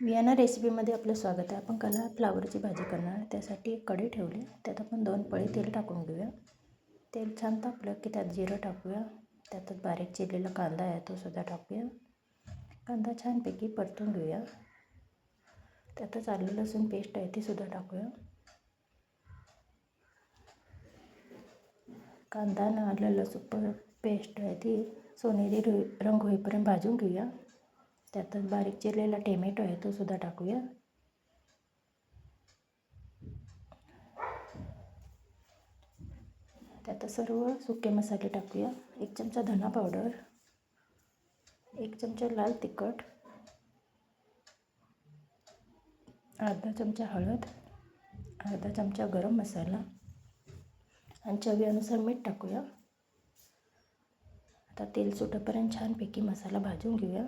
बियाणा रेसिपीमध्ये आपलं स्वागत आहे. आपण करणार फ्लावरची भाजी करणार त्यासाठी एक कढी ठेवली. त्यात आपण दोन पळी तेल टाकून घेऊया. तेल छान तापलं की त्यात जिरं टाकूया. त्यातच बारीक चिरलेला कांदा आहे तो सुद्धा टाकूया. कांदा छानपैकी परतून घेऊया. त्यातच आलं लसूण पेस्ट आहे ती सुद्धा टाकूया. कांदा आणि आलं लसूण पेस्ट आहे ती सोनेरी रंग होईपर्यंत भाजून घेऊया. त्यातच बारीक चिरलेला टेमॅटो आहे तो सुद्धा टाकूया. त्यात सर्व सुके मसाले टाकूया. एक चमचा धना पावडर एक चमचा लाल तिखट अर्धा चमचा हळद अर्धा चमचा गरम मसाला आणि चवीनुसार मीठ टाकूया. आता तेल सुटेपर्यंत छानपैकी मसाला भाजून घेऊया.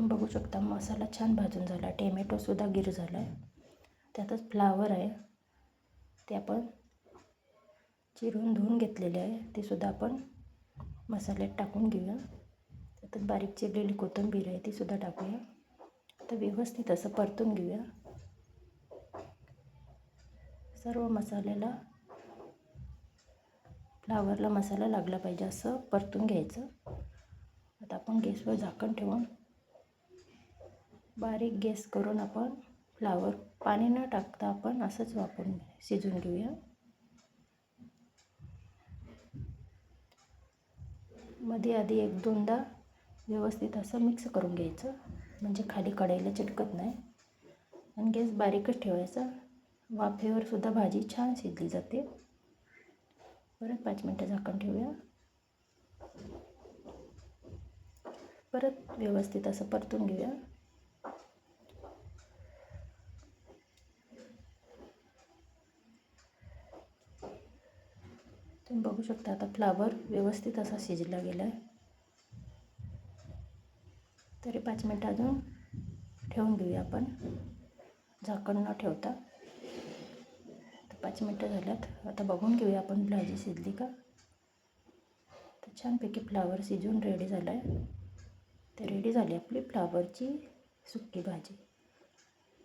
तुम्ही बघू शकता. मसाला छान भाजून झाला. टॅमॅटोसुद्धा गिर झाला आहे त्यातच फ्लावर आहे. ते आपण चिरून धुवून घेतलेले आहे. ते सुद्धा आपण मसाल्यात टाकून घेऊया. त्यातच बारीक चिरलेली कोथिंबीर आहे ती सुद्धा टाकूया. तर व्यवस्थित असं परतून घेऊया. सर्व मसाल्याला फ्लावरला मसाला लागला पाहिजे असं परतून घ्यायचं. आता आपण गॅसवर झाकण ठेवून बारीक गॅस करून आपण फ्लावर पाणी न टाकता आपण असंच वापरून शिजून घेऊया. मध्ये आधी एक दोनदा व्यवस्थित असं मिक्स करून घ्यायचं. म्हणजे खाली कढईला चिटकत नाही. आणि गॅस बारीकच ठेवायचा. वाफेवर सुद्धा भाजी छान शिजली जाते. परत पाच मिनटं झाकण ठेवूया. परत व्यवस्थित असं परतून घेऊया. तुम्ही बघू शकता आता फ्लावर व्यवस्थित असा शिजला गेला आहे तरी पाच मिनटं अजून ठेवून घेऊया आपण. झाकण न ठेवता. तर पाच मिनटं झाल्यात. आता बघून घेऊया आपण भाजी शिजली का? तर छानपैकी फ्लावर शिजून रेडी झाला आहे तर रेडी झाली आपली फ्लावरची सुकी भाजी.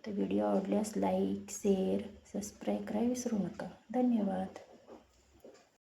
तर व्हिडिओ आवडल्यास लाईक शेअर सबस्क्राईब करायला विसरू नका. धन्यवाद.